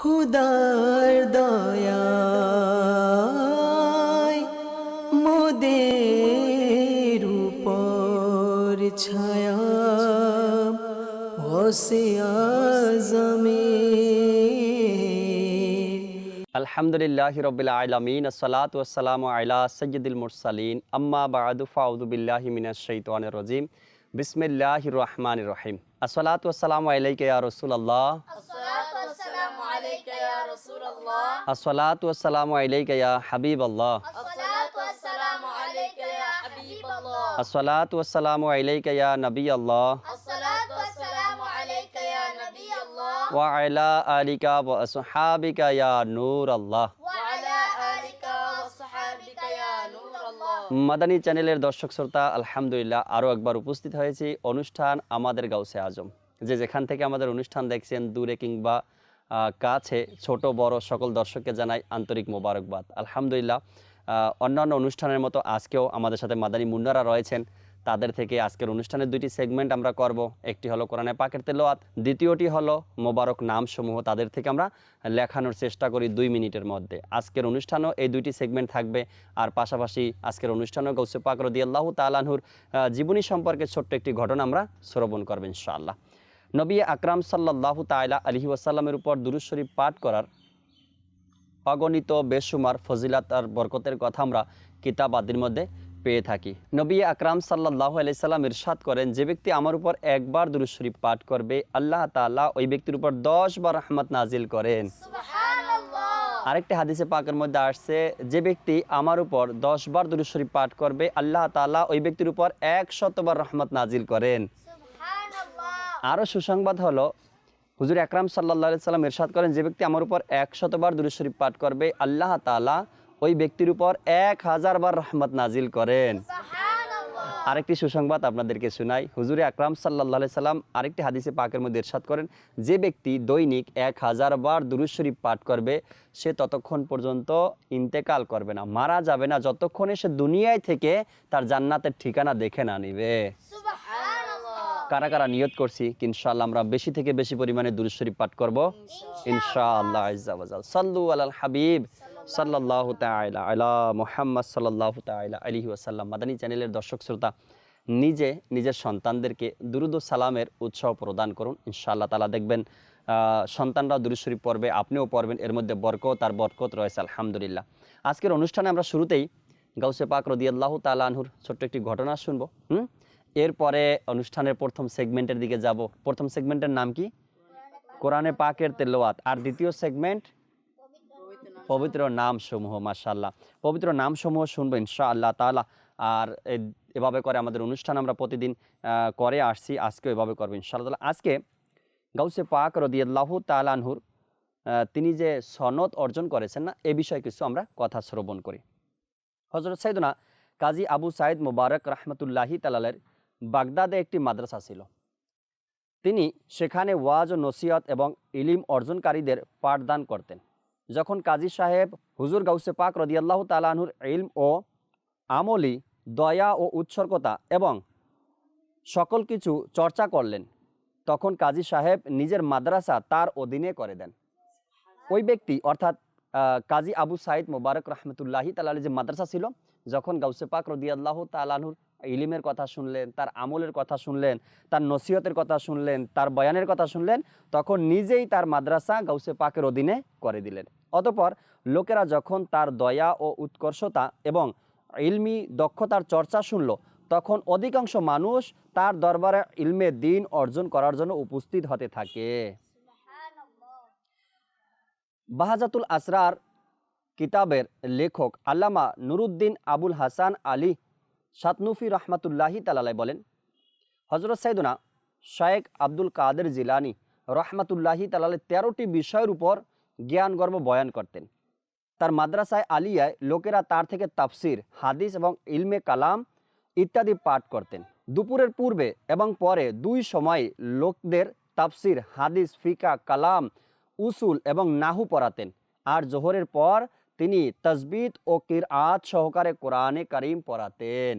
খুদার দয়া মোদে রূপ ছায়া। ওসে আজমে। আলহামদুলিল্লাহ রবিল আলমিন আসসালাত ওসালাম আলা সৈয়দুল মুরসালিন। আম্মা বাদু ফাউদুবিল্লাহ মিনাশ শৈতান রজিম। বিসমিল্লাহ রহমান রহিম। আসসালাত ওসালাম আলাইকে ইয়া রসুল আল্লাহ আসসালাতু আলাইকা ইয়া হাবিবাল্লাহ। আসসালাতু আলাইকা ইয়া নবিয়াল্লাহ। আসসালাতু আলাইকা ইয়া নবিয়াল্লাহ। ওয়া আলা আলিকা ওয়া আসহাবিকা ইয়া নূরাল্লাহ। মাদানী চ্যানেলের দর্শক শ্রোতা আলহামদুলিল্লাহ আরও একবার উপস্থিত হয়েছি। অনুষ্ঠান আমাদের গাউসে আজম। যে যেখান থেকে আমাদের অনুষ্ঠান দেখছেন দূরে কিংবা কাছে ছোট, বড় সকল দর্শককে জানাই আন্তরিক মোবারকবাদ। আলহামদুলিল্লাহ অন্যান্য অনুষ্ঠানের মতো আজকেও আমাদের সাথে মাদানী মুন্নারা রয়েছেন। তাদের থেকে আজকের অনুষ্ঠানের দুইটি সেগমেন্ট আমরা করব। একটি হলো কোরআনে পাকের তেলোয়াত দ্বিতীয়টি হলো মোবারক নামসমূহ। তাদের থেকে আমরা লেখানোর চেষ্টা করি দুই মিনিটের মধ্যে। আজকের অনুষ্ঠানও এই দুইটি সেগমেন্ট থাকবে। আর পাশাপাশি আজকের অনুষ্ঠানও গৌসে পাক রদি আল্লাহ তালানহুর জীবনী সম্পর্কে ছোট্ট একটি ঘটনা আমরা শ্রবণ করবেন ইনশাআল্লাহ। নবী আকরাম সাল্লাহ তাইলা আলহি ওয়াসাল্লামের উপর দুরুশ্বরী পাঠ করার অগণিত বেসুমার ফজিলাত আর বরকতের কথা আমরা কিতাব আদির মধ্যে পেয়ে থাকি। নবী আকরাম সাল্লাহ আলাইসাল্লাম ইরশাদ করেন যে ব্যক্তি আমার উপর একবার দুরুশ্বরী পাঠ করবে আল্লাহ তাল্লাহ ওই ব্যক্তির উপর দশ বার রহমত নাজিল করেন। আরেকটি হাদিসে পাকের মধ্যে আসছে যে ব্যক্তি আমার উপর দশবার দুরুশ্বরী পাঠ করবে আল্লাহ তালা ওই ব্যক্তির উপর এক শতবার রহমত নাজিল করেন। আরও সুসংবাদ হলো হুজুর আকরাম সাল্লা সাল্লাম এরশাদ করেন যে ব্যক্তি আমার উপর একশতবার দুরু শরীফ পাঠ করবে আল্লাহ তালা ওই ব্যক্তির উপর এক হাজার বার রহমত নাজিল করেন। আরেকটি সুসংবাদ আপনাদেরকে শুনাই হুজুরে আকরাম সাল্লা সাল্লাম আরেকটি হাদিসে পাকের মধ্যে ইরশাদ করেন যে ব্যক্তি দৈনিক এক হাজার বার দুরুজ শরীফ পাঠ করবে সে ততক্ষণ পর্যন্ত ইন্তেকাল করবে না মারা যাবে না যতক্ষণে সে দুনিয়ায় থেকে তার জান্নাতের ঠিকানা দেখে না নিবে। কারা কারা নিয়ত করছি, কি ইনশাআল্লাহ আমরা বেশি থেকে বেশি পরিমাণে দুরুজ শরীফ পাঠ করব। ইনশাআল্লাহ সাল্লু আলাল হাবিব তাআলা আলা মুহাম্মদ, সাল্লাল্লাহু তাআলা আলাইহি ওয়াসাল্লাম। মাদানী চ্যানেলের দর্শক শ্রোতা, নিজে, নিজের সন্তানদেরকে দুরুদ সালামের উৎসাহ প্রদান করুন। ইনশাআল্লাহ তাআলা দেখবেন সন্তানরা দুরুদ শরীফ পড়বে, আপনিও পড়বেন, এর মধ্যে বরকত আর বরকত রয়েছে, আলহামদুলিল্লাহ। আজকের অনুষ্ঠানে আমরা শুরুতেই গাউসে পাক রদিয়াল্লাহু তাআলা আনহুর ছোট্ট একটি ঘটনা শুনব। হুম? এরপরে অনুষ্ঠানের প্রথম সেগমেন্টের দিকে যাব। প্রথম সেগমেন্টের নাম কি? কোরআনে পাকের তেলোয়াত আর দ্বিতীয় সেগমেন্ট পবিত্র নাম সমূহ মাশাল্লাহ পবিত্র নাম সমূহ শুনব ইনশাআল্লাহ তাআলা। আর এভাবে করে আমাদের অনুষ্ঠান আমরা প্রতিদিন করে আসছি। আজকেও এভাবে করব ইনশাআল্লাহ তাআলা। আজকে গাউসে পাক রদিয়াল্লাহু তালানহুর তিনি যে সনদ অর্জন করেছেন না, এ বিষয়ে কিছু আমরা কথা শ্রবণ করি। হজরত সাইদনা কাজী আবু সাইদ মুবারক রহমতুল্লাহি তালালের বাগদাদে একটি মাদ্রাসা ছিল। তিনি সেখানে ওয়াজ ও নসিহত এবং ইলিম অর্জনকারীদের পাঠদান করতেন। যখন কাজী সাহেব হুজুর গাউসে পাক রদিয়াল্লাহ তালাহুর ইলম ও আমলি দয়া ও উৎসর্গতা এবং সকল কিছু চর্চা করলেন, তখন কাজী সাহেব নিজের মাদ্রাসা তার অধীনে করে দেন। ওই ব্যক্তি, অর্থাৎ কাজী আবু সাইদ মোবারক রহমতুল্লাহি তালালি যে মাদ্রাসা ছিল, যখন গাউসে পাক রদিয়াল্লাহ তালাহুর ইলিমের কথা শুনলেন, তার আমলের কথা শুনলেন, তার নসিহতের কথা শুনলেন, তার বয়ানের কথা শুনলেন, তখন নিজেই তার মাদ্রাসা গাউসে পাকের অধীনে করে দিলেন। অতপর লোকেরা যখন তার দয়া ও উৎকর্ষতা এবং ইলমি দক্ষতার চর্চা শুনল, তখন অধিকাংশ মানুষ তার দরবারে ইলমে দিন অর্জন করার জন্য উপস্থিত হতে থাকে। বাহাজাতুল আসরার কিতাবের লেখক আল্লামা নুরুদ্দিন আবুল হাসান আলী সাতনুফি রহমাতুল্লাহি তালালাই বলেন হজরত সাইদুনা শায়েক আব্দুল কাদের জিলানি রহমাতুল্লাহি তালালে তেরোটি বিষয়ের উপর জ্ঞানগর্ব বয়ান করতেন। তার মাদ্রাসায় আলিয়ায় লোকেরা তার থেকে তাফসির, হাদিস এবং ইলমে কালাম ইত্যাদি পাঠ করতেন। দুপুরের পূর্বে এবং পরে দুই সময় লোকদের তাফসির, হাদিস, ফিকা, কালাম, উসুল এবং নাহু পড়াতেন। আর জোহরের পর তিনি তসবিদ ও কিরআত সহকারে কোরআনে করিম পড়াতেন।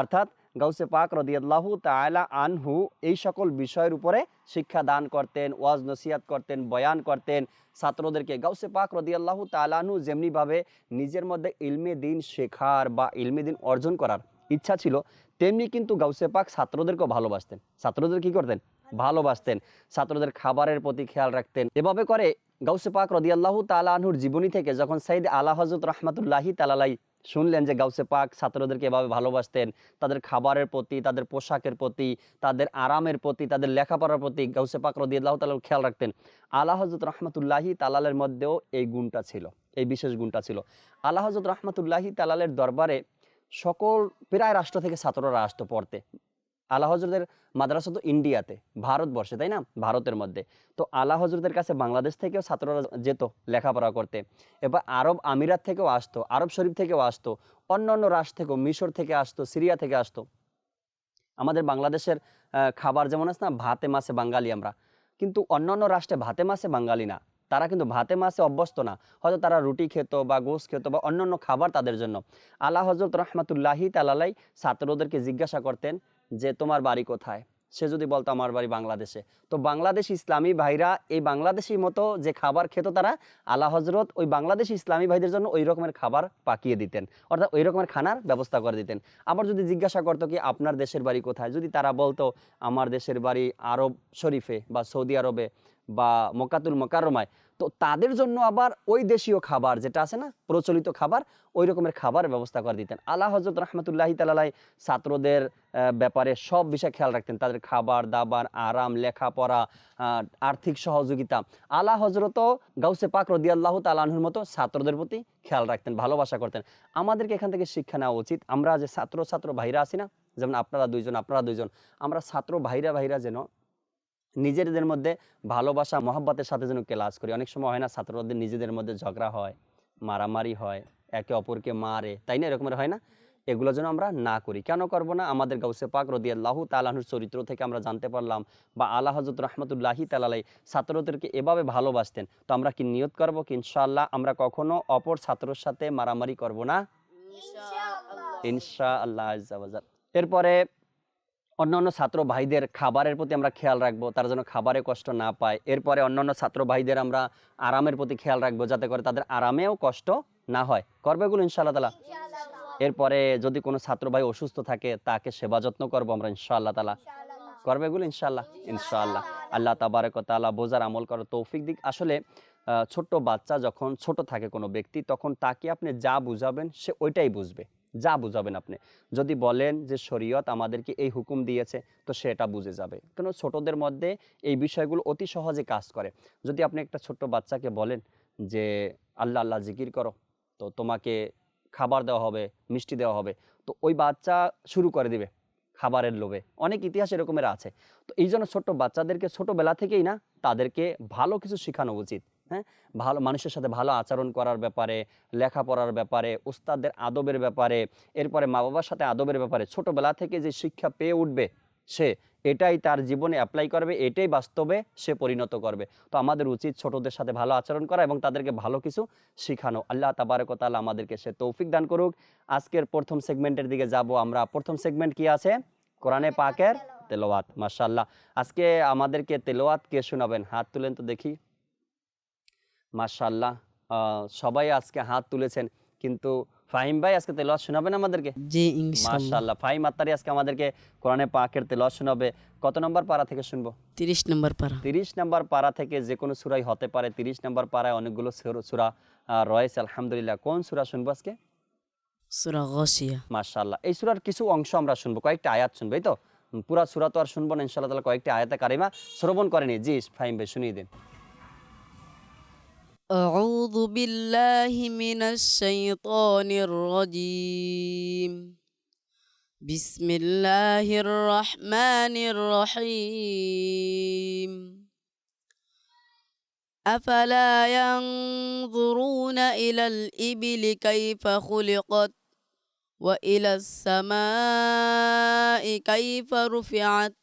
অর্থাৎ গৌসে পাক রদিয়াল্লাহু তায়লা আনহু এই সকল বিষয়ের উপরে শিক্ষা দান করতেন ওয়াজ নসিহাত করতেন বয়ান করতেন। ছাত্রদেরকে গাউসে পাক রদিয়াল্লাহু তালাহু যেমনিভাবে নিজের মধ্যে ইলমে দিন শেখার বা ইলমে দিন অর্জন করার ইচ্ছা ছিল তেমনি কিন্তু গাউসে পাক ছাত্রদেরকেও ভালোবাসতেন। ছাত্রদের কি করতেন? ভালোবাসতেন। ছাত্রদের খাবারের প্রতি খেয়াল রাখতেন। এভাবে করে গাউসে পাক রদিয়াল্লাহু তাআলা আনহুর জীবনী থেকে যখন সাইদ আলা হজরত রহমাতুল্লাহি তালালাই শুনলেন যে গাউসে পাক ছাত্রদেরকে এভাবে ভালোবাসতেন, তাদের খাবারের প্রতি, তাদের পোশাকের প্রতি, তাদের আরামের প্রতি, তাদের লেখাপড়ার প্রতি গাউসে পাক রদিয়াল্লাহু তাআলা খেয়াল রাখতেন। আলা হজরত রহমাতুল্লাহি তালালের মধ্যেও এই গুণটা ছিল, এই বিশেষ গুণটা ছিল। আলা হজরত রহমাতুল্লাহি তালালের দরবারে সকল, প্রায় রাষ্ট্র থেকে ছাত্ররা আসতো পড়তে। আলা হজরতের মাদ্রাসা তো ইন্ডিয়াতে, ভারতবর্ষে, তাই না? ভারতের মধ্যে। তো আলা হজরতের কাছে বাংলাদেশ থেকেও ছাত্ররা যেত লেখাপড়া করতে। এবার আরব আমিরাত থেকেও আসতো, আরব শরীফ থেকেও আসতো অন্য অন্য রাষ্ট্র থেকেও, মিশর থেকে আসতো, সিরিয়া থেকে আসতো। আমাদের বাংলাদেশের খাবার যেমন আছে না, ভাতে, মাছে বাঙালি আমরা। কিন্তু অন্য অন্য রাষ্ট্রে ভাতে, মাছে বাঙালি না। তারা কিন্তু ভাতে, মাছে অভ্যস্ত না। হয়তো তারা রুটি খেত বা গোস খেত বা অন্যান্য খাবার তাদের জন্য। আল্লাহ হজরত রহমাতুল্লাহি তালালাই ছাত্রদেরকে জিজ্ঞাসা করতেন যে তোমার বাড়ি কোথায়? সে যদি বলতো আমার বাড়ি বাংলাদেশে। তো বাংলাদেশ ইসলামী ভাইরা এই বাংলাদেশি মতো যে খাবার খেত তারা আলা হজরত ওই বাংলাদেশ ইসলামী ভাইদের জন্য ওই রকমের খাবার পাকিয়ে দিতেন। অর্থাৎ ওই রকমের খানার ব্যবস্থা করে দিতেন। আবার যদি জিজ্ঞাসা করতো কি, আপনার দেশের বাড়ি কোথায়? যদি তারা বলতো, আমার দেশের বাড়ি আরব শরীফে বা সৌদি আরবে বা মকাতুল মোকাররমায়। তো তাদের জন্য আবার ওই দেশীয় খাবার যেটা আছে না, প্রচলিত খাবার, ওই রকমের খাবার ব্যবস্থা করে দিতেন। আল্লাহ হজরত রহমতুল্লাহি তালাই ছাত্রদের ব্যাপারে সব বিষয়ে খেয়াল রাখতেন। তাদের খাবার, দাবার, আরাম, লেখাপড়া আর্থিক সহযোগিতা। আল্লাহ হজরতও গাউসে পাক রদিয়াল্লাহ তালাহুর মতো ছাত্রদের প্রতি খেয়াল রাখতেন, ভালোবাসা করতেন। আমাদেরকে এখান থেকে শিক্ষা নেওয়া উচিত। আমরা যে ছাত্র ছাত্র ভাইরা আছি না, যেমন আপনারা দুইজন আপনারা দুইজন, আমরা ছাত্র ভাইরা ভাইরা যেন নিজেদের মধ্যে ভালোবাসা মহাব্বতের সাথে যেন ক্লাস করি। অনেক সময় হয় না ছাত্রদের নিজেদের মধ্যে ঝগড়া হয় মারামারি হয় একে অপরকে মারে তাই না? এরকমের হয় না? এগুলো যেন আমরা না করি। কেন করব না? আমাদের গাউসে পাক রদিয়াল্লাহু তালাহুর চরিত্র থেকে আমরা জানতে পারলাম বা আল্লাহ হজরত রহমতুল্লাহি তালাই ছাত্রদেরকে এভাবে ভালোবাসতেন। তো আমরা কি নিয়ত করব কি? ইনশাআল্লাহ আমরা কখনো অপর ছাত্রর সাথে মারামারি করব না? ইনশা আল্লাহ এরপরে অন্যান্য ছাত্র ভাইদের খাবারের প্রতি আমরা খেয়াল রাখব তারা যেন খাবারে কষ্ট না পায়। এরপরে অন্যান্য ছাত্র ভাইদের আমরা আরামের প্রতি খেয়াল রাখব যাতে করে তাদের আরামেও কষ্ট না হয়। করবে এগুলো ইনশাআল্লাহ তালা এরপরে যদি কোনো ছাত্র ভাই অসুস্থ থাকে তাকে সেবা যত্ন করব আমরা ইনশাআল্লাহ তালা করবে এগুলো ইনশাআল্লাহ ইনশাআল্লাহ। আল্লাহ তাবারক তাআলা বোঝার আমল করার তৌফিক দিক। আসলে ছোট্ট বাচ্চা যখন ছোট থাকে কোনো ব্যক্তি তখন তাকে আপনি যা বুঝাবেন সে ওইটাই বুঝবে। যা বুঝাবেন আপনি। যদি বলেন যে শরীয়ত আমাদেরকে এই হুকুম দিয়েছে, তো সেটা বুঝে যাবে। কেন? ছোটদের মধ্যে এই বিষয়গুলো অতি সহজে কাজ করে। যদি আপনি একটা ছোট্ট বাচ্চাকে বলেন যে, আল্লাহ আল্লাহ, জিকির করো, তো তোমাকে খাবার দেওয়া হবে, মিষ্টি দেওয়া হবে। তো ওই বাচ্চা শুরু করে দিবে খাবারের লোভে। অনেক ইতিহাস এরকমের আছে। তো এই জন্য ছোট্ট বাচ্চাদেরকে ছোটোবেলা থেকেই না, তাদেরকে ভালো কিছু শেখানো উচিত। হ্যাঁ? ভালো, মানুষের সাথে ভালো আচরণ করার ব্যাপারে, লেখাপড়ার ব্যাপারে, উস্তাদদের আদবের ব্যাপারে, এরপরে মা বাবার সাথে আদবের ব্যাপারে, ছোটোবেলা থেকে যে শিক্ষা পেয়ে উঠবে সে, এটাই তার জীবনে অ্যাপ্লাই করবে, এটাই বাস্তবে সে পরিণত করবে। তো আমাদের উচিত ছোটদের সাথে ভালো আচরণ করা এবং তাদেরকে ভালো কিছু শেখানো। আল্লাহ তাবারকতাল আমাদেরকে সে তৌফিক দান করুক। আজকের প্রথম সেগমেন্টের দিকে যাব আমরা। প্রথম সেগমেন্ট কি আছে? কোরআনে পাকের তেলোয়াত মাশাল্লাহ আজকে আমাদেরকে তেলোয়াত কে শোনাবেন? হাত তুলেন তো দেখি। মাশাল্লাহ সবাই আজকে হাত তুলেছেন। কিন্তু ফাহিম ভাই আজকে তেলোয়াত শোনাবেন আমাদেরকে? জি ফাহিম আত্মারি আজকে আমাদেরকে কোরআনে পাকের তেলোয়াত শোনাবে। কত নম্বর পারা থেকে শুনব? তিরিশ নম্বর পারা। তিরিশ নম্বর পারা থেকে যে কোনো সুরাই হতে পারে। তিরিশ নম্বর পাড়ায় অনেকগুলো সুরা রয়েছে। আলহামদুলিল্লাহ। কোন সুরা শুনব আজকে? সুরা গসিয়া মাশাল্লাহ এই সুরার কিছু অংশ আমরা শুনব। কয়েকটা আয়াত শুনব এই তো? পুরা সুরা তো আর শুনব না। ইনশাল্লাহ তালা কয়েকটা আয়াতে কারিমা শ্রবণ করেনি। জি ফাহিম ভাই শুনিয়ে দিন। أعوذ بالله من الشيطان الرجيم. بسم الله الرحمن الرحيم. أفلا ينظرون إلى الإبل كيف خلقت وإلى السماء كيف رفعت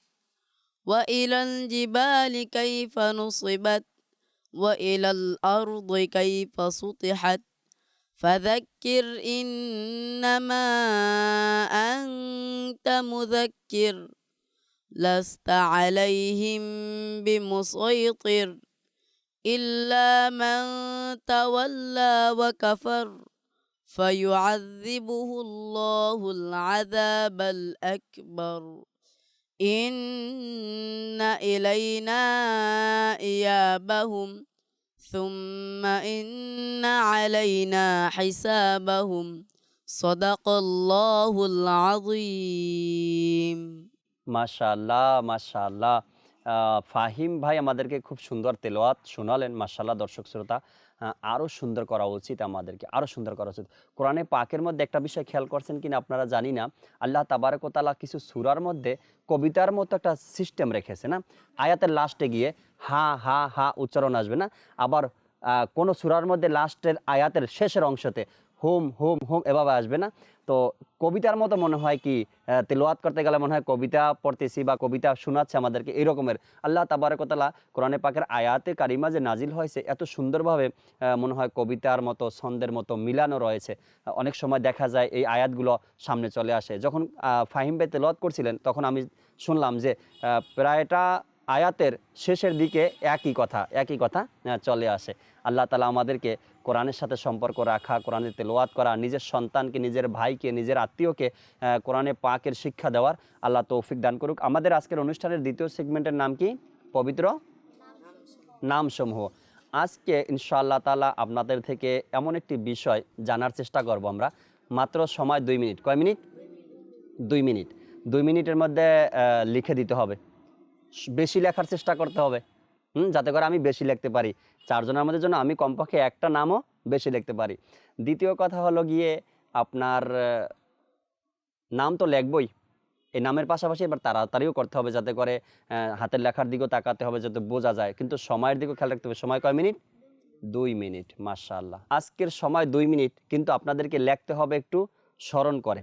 وإلى الجبال كيف نصبت وإلى الأرض كيف سطحت؟ فذكر إنما أنت مذكر لست عليهم بمسيطر إلا من تولى وكفر فيعذبه الله العذاب الأكبر. إن إلينا إيابهم ثم إن علينا حسابهم صدق الله العظيم মাশাআল্লাহ মাশাআল্লাহ আহ, ফাহিম ভাই আমাদেরকে খুব সুন্দর তেলোয়াত শোনালেন মাশাআল্লাহ দর্শক শ্রোতা আহ, আরও সুন্দর করা উচিত আমাদেরকে আরও সুন্দর করা উচিত। কোরআনে পাকের মধ্যে একটা বিষয় খেয়াল করছেন কিনা আপনারা জানি না। আল্লাহ তাবারকতালা কিছু সুরার মধ্যে কবিতার মতো একটা সিস্টেম রেখেছে না? আয়াতের লাস্টে গিয়ে হা হা হা উচ্চারণ আসবে না। আবার কোনো সুরার মধ্যে লাস্টের আয়াতের শেষের অংশতে হোম হোম হোম এভাবে আসবে না। তো কবিতার মতো মনে হয় কি আহ, তেলাওয়াত করতে গেলে মনে হয় কবিতা পড়তেছি বা কবিতা শোনাচ্ছে আমাদেরকে এরকমের। আল্লাহ তাবারকতালা কোরআনে পাকের আয়াতে কারিমা যে নাজিল হয়েছে এত সুন্দরভাবে মনে হয় কবিতার মতো ছন্দের মতো মিলানো রয়েছে। অনেক সময় দেখা যায় এই আয়াতগুলো সামনে চলে আসে। যখন ফাহিম ভাই তেলাওয়াত করছিলেন তখন আমি শুনলাম যে প্রায়টা আয়াতের শেষের দিকে একই কথা একই কথা চলে আসে। আল্লাহ তালা আমাদেরকে কোরআনের সাথে সম্পর্ক রাখা, কোরআনের তেলোয়াত করা, নিজের সন্তানকে, নিজের ভাইকে, নিজের আত্মীয়কে কোরআনে পাকের শিক্ষা দেওয়ার আল্লাহ তৌফিক দান করুক। আমাদের আজকের অনুষ্ঠানের দ্বিতীয় সেগমেন্টের নাম কি? পবিত্র নামসমূহ। আজকে ইনশাআল্লাহ তালা আপনাদের থেকে এমন একটি বিষয় জানার চেষ্টা করব আমরা। মাত্র সময় দুই মিনিট। কয় মিনিট? দুই মিনিট। দুই মিনিটের মধ্যে লিখে দিতে হবে। বেশি লেখার চেষ্টা করতে হবে। হুম, যাতে করে আমি বেশি লিখতে পারি। চারজনের মধ্যে জন্য আমি কমপক্ষে একটা নামও বেশি লিখতে পারি। দ্বিতীয় কথা হলো গিয়ে আপনার নাম তো লিখবই। এই নামের পাশাপাশি এবার তাড়াতাড়িও করতে হবে যাতে করে হাতের লেখার দিকেও তাকাতে হবে যাতে বোঝা যায়। কিন্তু সময়ের দিকেও খেয়াল রাখতে হবে। সময় কয় মিনিট? দুই মিনিট, মাশাআল্লাহ। আজকের সময় দুই মিনিট, কিন্তু আপনাদেরকে লিখতে হবে একটু স্মরণ করে।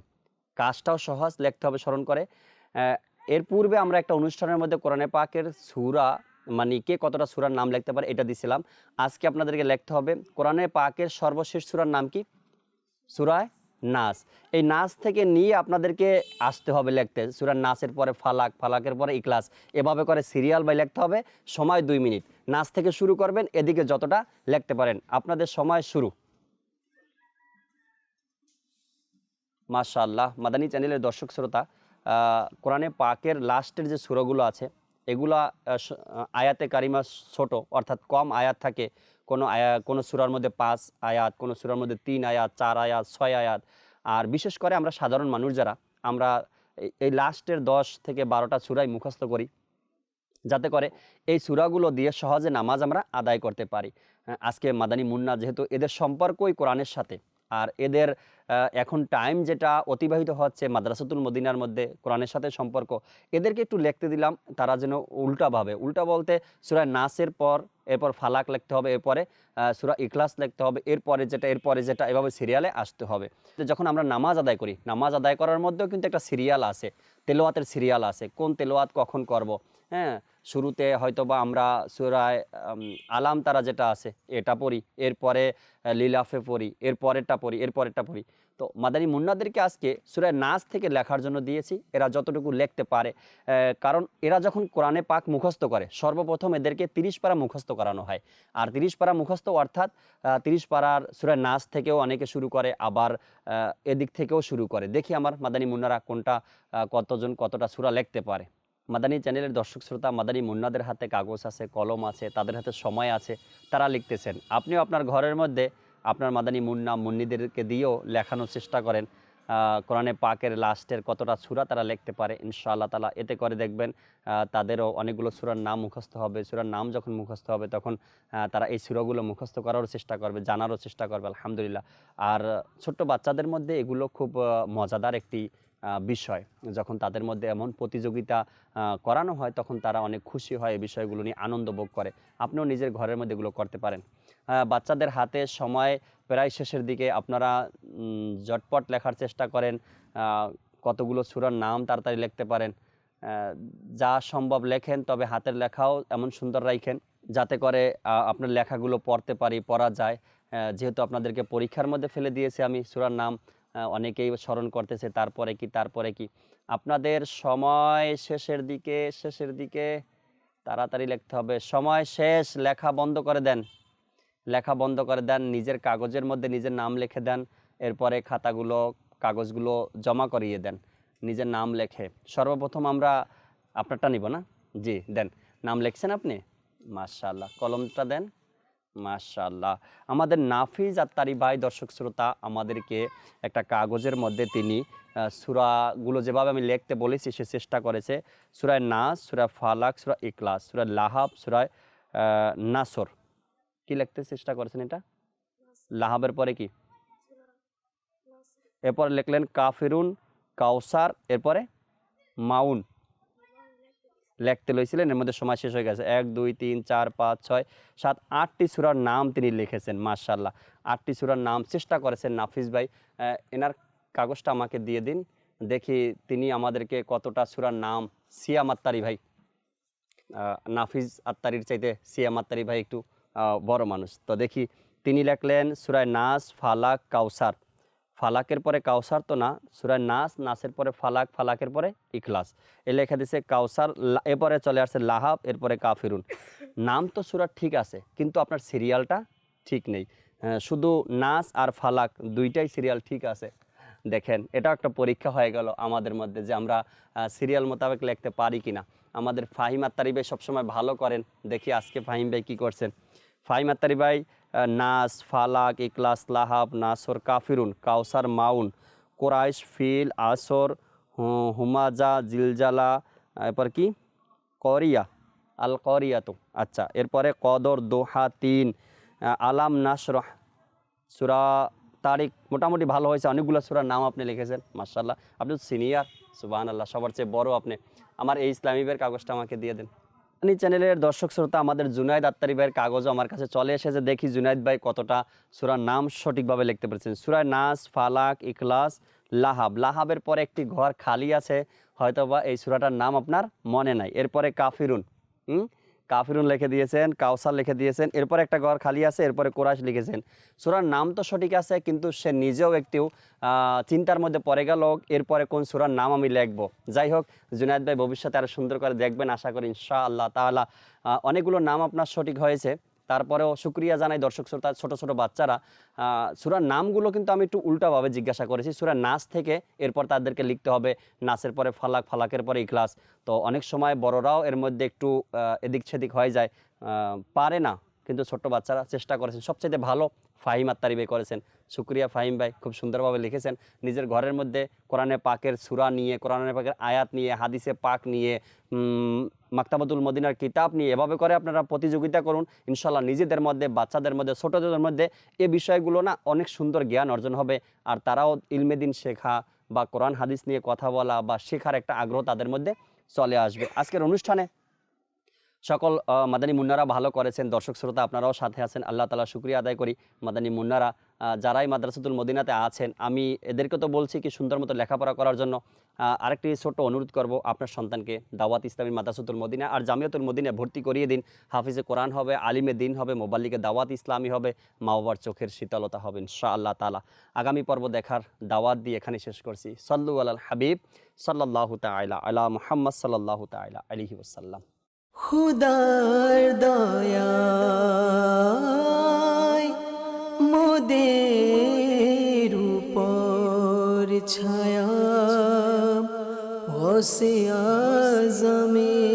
কাজটাও সহজ, লিখতে হবে স্মরণ করে। এর পূর্বে আমরা একটা অনুষ্ঠানের মধ্যে কোরআনে পাকের সুরা মানে কে কতটা সুরার নাম লিখতে পারে এটা দিছিলাম। আজকে আপনাদেরকে লিখতে হবে কোরআনে পাকের সর্বশেষ সুরার নাম কি? সুরায় নাস। এই নাচ থেকে নিয়ে আপনাদেরকে আসতে হবে লিখতে। সুরার নাচের পরে ফালাক, ফালাকের পরে ইকলাস এভাবে করে সিরিয়াল বাই লিখতে হবে, সময় দুই মিনিট। নাচ থেকে শুরু করবেন, এদিকে যতটা লিখতে পারেন। আপনাদের সময় শুরু। মাশাআল্লাহ, মাদানী চ্যানেলের দর্শক শ্রোতা কোরআনে পাকের লাস্টের যে সুরগুলো আছে, এগুলা আয়াতে কারিমা ছোট, অর্থাৎ কম আয়াত থাকে। কোনো আয়া, কোনো সুরার মধ্যে পাঁচ আয়াত, কোনো সুরার মধ্যে তিন আয়াত, চার আয়াত, ছয় আয়াত। আর বিশেষ করে আমরা সাধারণ মানুষ যারা, আমরা এই লাস্টের দশ থেকে বারোটা সুরাই মুখস্থ করি, যাতে করে এই সুরাগুলো দিয়ে সহজে নামাজ আমরা আদায় করতে পারি। আজকে মাদানী মুন্না যেহেতু এদের সম্পর্কই কোরআনের সাথে আর এদের এখন টাইম যেটা অতিবাহিত হচ্ছে মাদ্রাসাতুল মদিনার মধ্যে, কোরআনের সাথে সম্পর্ক, এদেরকে একটু লিখতে দিলাম, তারা যেন উল্টাভাবে উল্টা বলতে সুরা নাসের পর, এরপর ফালাক লিখতে হবে, এরপরে সুরা ইখলাস লিখতে হবে, এরপরে যেটা এরপরে যেটা, এভাবে সিরিয়ালে আসতে হবে। যখন আমরা নামাজ আদায় করি, নামাজ আদায় করার মধ্যেও কিন্তু একটা সিরিয়াল আছে, তেলোয়াতের সিরিয়াল আছে, কোন তেলোয়াত কখন করব হ্যাঁ শুরুতে হয়তো বা আমরা সুরায় আলাম তারা যেটা আছে, এটা পড়ি, এরপরে লিলাফে পড়ি এর পরেরটা পড়ি এর পরেরটা পড়ি। তো মাদানী মুন্নাদেরকে আজকে সুরায় নাচ থেকে লেখার জন্য দিয়েছি, এরা যতটুকু লিখতে পারে কারণ এরা যখন কোরআনে পাক মুখস্থ করে, সর্বপ্রথম এদেরকে তিরিশ পারা মুখস্থ করানো হয়। আর তিরিশ পারা মুখস্থ অর্থাৎ তিরিশ পাড়ার সুরায় নাচ থেকেও অনেকে শুরু করে, আবার এদিক থেকেও শুরু করে। দেখি আমার মাদানী মুন্নারা কোনটা কতজন কতটা সুরা লিখতে পারে। মাদানী চ্যানেলের দর্শক শ্রোতা, মাদানী মুন্নাদের হাতে কাগজ আছে, কলম আছে, তাদের হাতে সময় আছে, তারা লিখতেছেন। আপনিও আপনার ঘরের মধ্যে আপনার মাদানী মুন্না, মুন্নিদেরকে দিয়েও লেখানোর চেষ্টা করেন। কোরআনে পাকের লাস্টের কতটা সুরা তারা লিখতে পারে, ইনশাআল্লাহ তালা এতে করে দেখবেন তাদেরও অনেকগুলো সুরার নাম মুখস্থ হবে। সুরার নাম যখন মুখস্থ হবে, তখন তারা এই সুরাগুলো মুখস্থ করারও চেষ্টা করবে, জানারও চেষ্টা করবে, আলহামদুলিল্লাহ। আর ছোট্ট বাচ্চাদের মধ্যে এগুলো খুব মজাদার একটি বিষয়। যখন তাদের মধ্যে এমন প্রতিযোগিতা করানো হয়, তখন তারা অনেক খুশি হয়, এই বিষয়গুলো নিয়ে আনন্দ ভোগ করে। আপনিও নিজের ঘরের মধ্যে এগুলো করতে পারেন। বাচ্চাদের হাতে সময় প্রায় শেষের দিকে আপনারা জটপট লেখার চেষ্টা করেন। কতগুলো সুরার নাম তাড়াতাড়ি লিখতে পারেন। যা সম্ভব লেখেন, তবে হাতের লেখাও এমন সুন্দর রাখেন যাতে করে আপনার লেখাগুলো পড়তে পারি, পড়া যায়। যেহেতু আপনাদেরকে পরীক্ষার মধ্যে ফেলে দিয়েছে আমি সুরার নাম অনেকেই স্মরণ করতেছে, তারপরে কি তারপরে কি? আপনাদের সময় শেষের দিকে শেষের দিকে তাড়াতাড়ি লিখতে হবে। সময় শেষ, লেখা বন্ধ করে দেন। লেখা বন্ধ করে দেন, নিজের কাগজের মধ্যে নিজের নাম লিখে দেন, এরপরে খাতাগুলো, কাগজগুলো জমা করিয়ে দেন, নিজের নাম লেখে। সর্বপ্রথম আমরা আপনারটা নিব না? জি, দেন। নাম লিখছেন আপনি? মাশাআল্লাহ, কলমটা দেন। মাশাআল্লাহ। আমাদের নাফিজ আত্মারি ভাই দর্শক শ্রোতা, আমাদেরকে একটা কাগজের মধ্যে তিনি সূরাগুলো যেভাবে আমি লিখতে বলেছি সে চেষ্টা করেছে। সুরায় নাস সুরা ফালাক সুরা ইকলাস সুরা লাহাব, সুরায় নাসর। কি লিখতে চেষ্টা করেছেন এটা? লাহাবের পরে কি? এরপরে লিখলেন কাফিরুন কাউসার এরপরে মাউন। লিখতে লইছিলেন, এর মধ্যে সময় শেষ হয়ে গেছে। এক, দুই, তিন, চার, পাঁচ, ছয়, সাত, আটটি সুরার নাম তিনি লিখেছেন মার্শাল্লাহ আটটি সুরার নাম চেষ্টা করেছেন নাফিস ভাই। এনার কাগজটা আমাকে দিয়ে দিন, দেখি তিনি আমাদেরকে কতটা সুরার নাম সিয়াম আত্তারি ভাই নাফিজ আত্তারির চাইতে সিয়াম আত্তারি ভাই একটু বড় মানুষ। তো দেখি তিনি লেখলেন সুরায় নাস, ফালাক, কাউসার। ফালাকের পরে কাউসার তো না সুরায় নাস, নাসের পরে ফালাক, ফালাকের পরে ইখলাস। এ লেখা দিছে, কাউসার এরপরে চলে আসছে লাহাব এরপরে কাফিরুন। নাম তো সুরার ঠিক আছে, কিন্তু আপনার সিরিয়ালটা ঠিক নেই। শুধু নাস আর ফালাক দুইটাই সিরিয়াল ঠিক আছে। দেখেন এটা একটা পরীক্ষা হয়ে গেল আমাদের মধ্যে যে আমরা সিরিয়াল মোতাবেক লিখতে পারি কিনা। আমাদের ফাহিম আত্তারি ভাই সবসময় ভালো করেন, দেখি আজকে ফাহিম ভাই কী করছেন। ফাহিম আত্তারি ভাই Nas, Falaq Ikhlas Lahab, Nasr, Kafirun, Kausar, Maun, Quraish, Fil, Asr Humaza, Zilzala, এরপর কি? করিয়া আল করিয়া তো আচ্ছা এরপরে কদর, দোহা, তিন, আলাম নাসরহ সুরা, তারিখ, মোটামুটি ভালো হয়েছে। অনেকগুলো সুরার নাম আপনি লিখেছেন মার্শাল্লাহ আপনি সিনিয়র সুবাহান আল্লাহ সবার চেয়ে বড় আপনি। আমার এই ইসলামীবের কাগজটা আমাকে দিয়ে দেন। এই চ্যানেলের দর্শক শ্রোতা, আমাদের জুনায়দ আত্তারি ভাইয়ের কাগজও আমার কাছে চলে এসেছে। দেখি জুনায়দ ভাই কতটা সুরার নাম সঠিকভাবে লিখতে পেরেছেন। সুরায় নাস, ফালাক ইকলাস লাহাব। লাহাবের পরে একটি ঘর খালি আছে, হয়তোবা এই সুরাটার নাম আপনার মনে নাই। এরপরে কাফিরুন, হুম? কাফিরুন লিখে দিয়েছেন কাউসার লিখে দিয়েছেন, এরপর একটা ঘর খালি আছে, এরপরে কোরাশ লিখেছেন। সুরার নাম তো সঠিক আছে, কিন্তু সে নিজেও একটু চিন্তার মধ্যে পড়ে গেল। এরপরে কোন সুরার নাম আমি লিখব? যাই হোক, জুনায়দ ভাই ভবিষ্যতে আরও সুন্দর করে দেখবেন, আশা করি ইনশা আল্লাহ তাহলে অনেকগুলো নাম আপনার সঠিক হয়েছে। তারপরেও সুক্রিয়া জানাই দর্শক শ্রোতা, ছোট ছোট বাচ্চারা। সুরার নামগুলো কিন্তু আমি একটু উল্টাভাবে জিজ্ঞাসা করেছি। সুরা নাচ থেকে এরপর তাদেরকে লিখতে হবে, নাচের পরে ফালাক, ফালাকের পরে ইখলাস। তো অনেক সময় বড়রাও এর মধ্যে একটু এদিক সেদিক হয়ে যায়। পারে না। কিন্তু ছোট্ট বাচ্চারা চেষ্টা করেছেন। সবচেয়ে ভালো ফাহিম আত্মারি ভাই করেছেন। শুক্রিয়া ফাহিম ভাই খুব সুন্দরভাবে লিখেছেন। নিজের ঘরের মধ্যে কোরআনে পাকের সুরা নিয়ে কোরআনে পাকের আয়াত নিয়ে হাদিসে পাক নিয়ে উম, মাক্তাবাতুল মদিনার কিতাব নিয়ে এভাবে করে আপনারা প্রতিযোগিতা করুন। ইনশাল্লাহ নিজেদের মধ্যে বাচ্চাদের মধ্যে ছোটদের মধ্যে এ বিষয়গুলো না অনেক সুন্দর জ্ঞান অর্জন হবে। আর তারাও ইলমেদিন শেখা বা কোরআন হাদিস নিয়ে কথা বলা বা শেখার একটা আগ্রহ তাদের মধ্যে চলে আসবে। আজকের অনুষ্ঠানে সকল মাদানী মুন্নারা ভালো করেছেন। দর্শক শ্রোতা, আপনারাও সাথে আছেন। আল্লাহ তালা শুক্রিয়া আদায় করি। মাদানী মুন্নারা যারাই মাদ্রাসাতুল মদিনাতে আছেন, আমি এদেরকে তো বলছি কি সুন্দর মতো লেখাপড়া করার জন্য আরেকটি ছোট্ট অনুরোধ করব আপনার সন্তানকে, দাওয়াত ইসলামী মাদ্রাসাতুল মদিনা আর জামিয়াতুল মদিনায় ভর্তি করিয়ে দিন। হাফিজে কোরআন হবে, আলিমে দিন হবে মোবাল্লিকে দাওয়াত ইসলামী হবে, মা বাবার চোখের শীতলতা হবে ইনশা আল্লাহ তালা আগামী পর্ব দেখার দাওয়াত দিয়ে এখানে শেষ করছি। সল্লু আল হাবিব সাল্লাহ তাইলা আলা মোহাম্মদ সাল্লাহ তাইলা আলিহি ওসাল্লাম খুদার দয়ায় মোদের উপর ছায়া। অসে আজমে